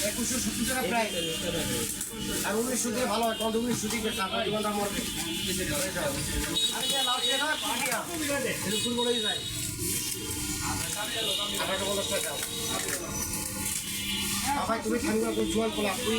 একুশশো সত্তর টাকা প্রায় আর উনিশশো দিয়ে ভালো হয় কত উনিশশো টাকা আপনার দাম মরবে আঠারো পঞ্চাশ টাকা। তুমি খালি করে চুয়াল পোলা তুই